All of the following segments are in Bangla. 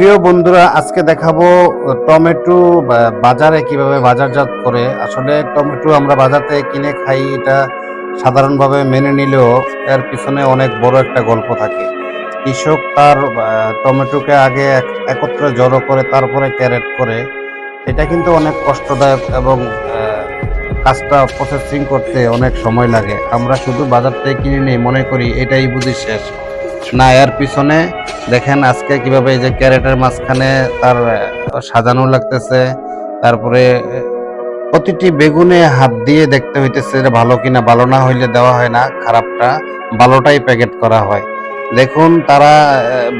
প্রিয় বন্ধুরা, আজকে দেখাবো টমেটো বাজারে কীভাবে বাজারজাত করে। আসলে টমেটো আমরা বাজার থেকে কিনে খাই, এটা সাধারণভাবে মেনে নিলেও এর পিছনে অনেক বড় একটা গল্প থাকে। কৃষক তার টমেটোকে আগে এক- একত্রে জড়ো করে, তারপরে ক্যারেট করে। এটা কিন্তু অনেক কষ্টদায়ক এবং কাজটা প্রসেসিং করতে অনেক সময় লাগে। আমরা শুধু বাজার থেকে কিনে নিই, মনে করি এটাই বুঝি শেষ। না, এর পিছনে দেখেন আজকে কীভাবে এই যে ক্যারেটের মাঝখানে তার সাজানো লাগতেছে। তারপরে প্রতিটি বেগুনে হাত দিয়ে দেখতে হইতেছে যে ভালো কিনা, ভালো না হইলে দেওয়া হয় না, খারাপটা ভালোটাই প্যাকেট করা হয়। দেখুন, তারা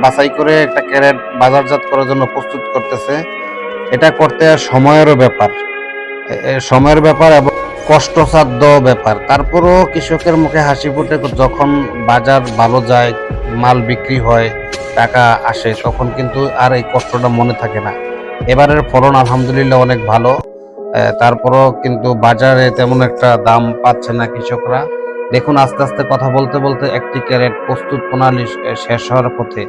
বাছাই করে একটা ক্যারেট বাজারজাত করার জন্য প্রস্তুত করতেছে। এটা করতে সময়েরও ব্যাপার। সময়ের ব্যাপার এবং কষ্টসাধ্য ব্যাপার। তারপরও কৃষকের মুখে হাসি ফুটে যখন বাজার ভালো যায়, মাল বিক্রি হয় টাকা আসে, তখন কিন্তু আর এই কষ্টটা মনে থাকে না। এবারের ফলন আলহামদুলিল্লাহ অনেক ভালো। তারপরও কিন্তু বাজারে তেমন একটা দাম পাচ্ছে না কৃষকরা। দেখুন, আস্তে আস্তে কথা বলতে বলতে একটি ক্যারেট প্রস্তুত প্রণালী শেষ হওয়ার পথে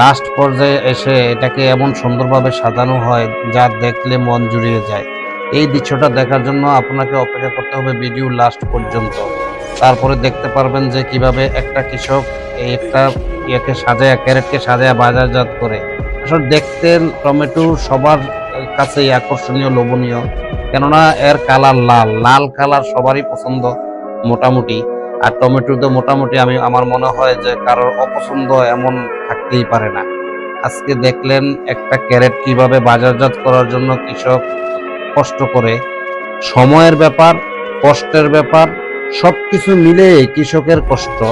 লাস্ট পর্যায়ে এসে এটাকে এমন সুন্দরভাবে সাজানো হয় যা দেখলে মন জুড়িয়ে যায়। এই দৃশ্যটা দেখার জন্য আপনাকে অপেক্ষা করতে হবে ভিডিও লাস্ট পর্যন্ত। তারপরে দেখতে পারবেন যে কীভাবে একটা কৃষক একটা ইয়েকে সাজায়, ক্যারেটকে সাজায় বাজারজাত করে। আসলে দেখতে টমেটো সবার কাছেই আকর্ষণীয়, লোভনীয়। কেননা এর কালার লাল। লাল কালার সবারই পছন্দ, মোটামুটি। আর টমেটো তো মোটামুটি আমি, আমার মনে হয় যে কারোর অপছন্দ এমন থাকতেই পারে না। আজকে দেখলেন একটা ক্যারেট কীভাবে বাজারজাত করার জন্য কৃষক কষ্ট করে। সময়ের ব্যাপার, কষ্টের ব্যাপার, সবকিছু মিলে কৃষকের কষ্ট।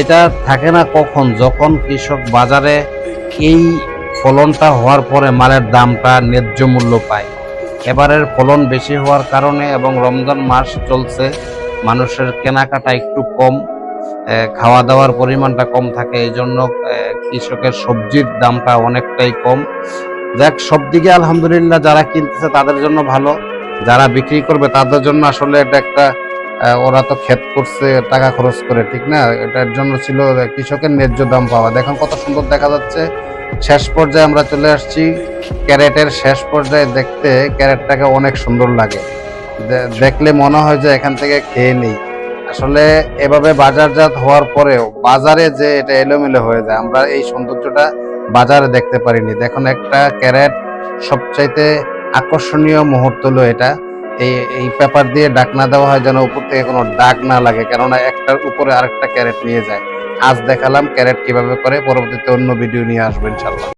এটা থাকে না কখন? যখন কৃষক বাজারে এই ফলনটা হওয়ার পরে মালের দামটা ন্যায্য মূল্য পায়। এবারের ফলন বেশি হওয়ার কারণে এবং রমজান মাস চলছে, মানুষের কেনাকাটা একটু কম খাওয়া দাওয়ার পরিমাণটা কম থাকে এই জন্য কৃষকের সবজির দামটা অনেকটাই কম। যাক, সব দিকে আলহামদুলিল্লাহ যারা কিনতেছে তাদের জন্য ভালো, যারা বিক্রি করবে তাদের জন্য আসলে এটা একটা ওরা তো ক্ষেত করছে, টাকা খরচ করে, ঠিক না? এটার জন্য ছিল কৃষকের ন্যায্য দাম পাওয়া। দেখুন কত সুন্দর দেখা যাচ্ছে। শেষ পর্যায়ে আমরা চলে আসছি। ক্যারেটের শেষ পর্যায়ে দেখতে ক্যারেটটাকে অনেক সুন্দর লাগে। দেখলে মনে হয় যে এখান থেকে খেয়ে নেই। আসলে এভাবে বাজারজাত হওয়ার পরেও বাজারে যে এটা এলোমেলো হয়ে যায়, আমরা এই সৌন্দর্যটা বাজারে দেখতে পারিনি। দেখুন একটা ক্যারেট সবচাইতে আকর্ষণীয় মুহূর্ত হলো এটা। এই এই পেপার দিয়ে ডাক না দেওয়া হয় যেন উপর থেকে কোনো ডাক না লাগে, কেননা একটার উপরে আরেকটা ক্যারেট নিয়ে যায়। আজ দেখালাম ক্যারেট কীভাবে করে, পরবর্তীতে অন্য ভিডিও নিয়ে আসবেন ইনশাল্লাহ